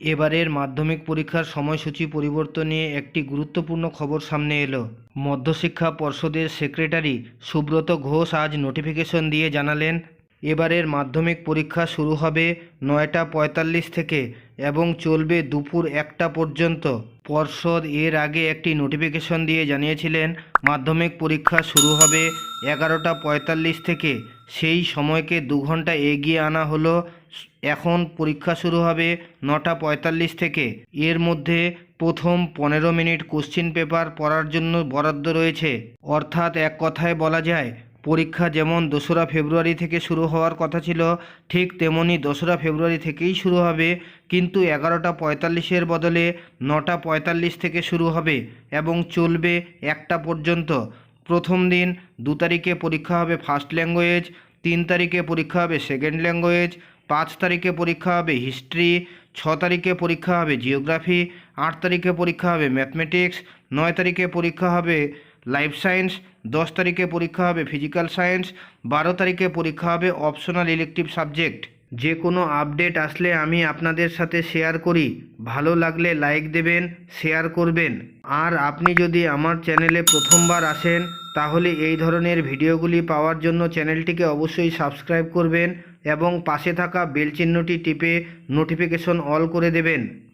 এবারের মাধ্যমিক পরীক্ষার সময়সূচি পরিবর্তন নিয়ে একটি গুরুত্বপূর্ণ খবর সামনে এলো। মধ্যশিক্ষা পর্ষদের সেক্রেটারি সুব্রত ঘোষ আজ নোটিফিকেশন দিয়ে জানালেন, এবারের মাধ্যমিক পরীক্ষা শুরু হবে নয়টা পঁয়তাল্লিশ থেকে এবং চলবে দুপুর একটা পর্যন্ত। পর্ষদ এর আগে একটি নোটিফিকেশন দিয়ে জানিয়েছিলেন, মাধ্যমিক পরীক্ষা শুরু হবে এগারোটা পঁয়তাল্লিশ থেকে। সেই সময়কে দু ঘণ্টা এগিয়ে আনা হলো এখন পরীক্ষা শুরু হবে নটা পঁয়তাল্লিশ থেকে। এর মধ্যে প্রথম পনেরো মিনিট কোশ্চিন পেপার পড়ার জন্য বরাদ্দ রয়েছে। অর্থাৎ এক কথায় বলা যায়, পরীক্ষা যেমন দোসরা ফেব্রুয়ারি থেকে শুরু হওয়ার কথা ছিল, ঠিক তেমনি দোসরা ফেব্রুয়ারি থেকেই শুরু হবে। কিন্তু এগারোটা পঁয়তাল্লিশের বদলে নটা পঁয়তাল্লিশ থেকে শুরু হবে এবং চলবে একটা পর্যন্ত। প্রথম দিন দু তারিখে পরীক্ষা হবে ফার্স্ট ল্যাঙ্গুয়েজ তিন তারিখে পরীক্ষা হবে সেকেন্ড ল্যাঙ্গুয়েজ পাঁচ তারিখে পরীক্ষা হবে হিস্ট্রি, ছ তারিখে পরীক্ষা হবে জিওগ্রাফি, আট তারিখে পরীক্ষা হবে ম্যাথমেটিক্স, নয় তারিখে পরীক্ষা হবে লাইফ সায়েন্স, দশ তারিখে পরীক্ষা হবে ফিজিক্যাল সায়েন্স, বারো তারিখে পরীক্ষা হবে অপশনাল ইলেকটিভ সাবজেক্ট। যে কোনো আপডেট আসলে আমি আপনাদের সাথে শেয়ার করি। ভালো লাগলে লাইক দেবেন, শেয়ার করবেন। আর আপনি যদি আমার চ্যানেলে প্রথমবার আসেন, তাহলে এই ধরনের ভিডিওগুলি পাওয়ার জন্য চ্যানেলটিকে অবশ্যই সাবস্ক্রাইব করবেন। এবং পাশে থাকা বেল চিহ্নটি টিপে নোটিফিকেশন অল করে দেবেন।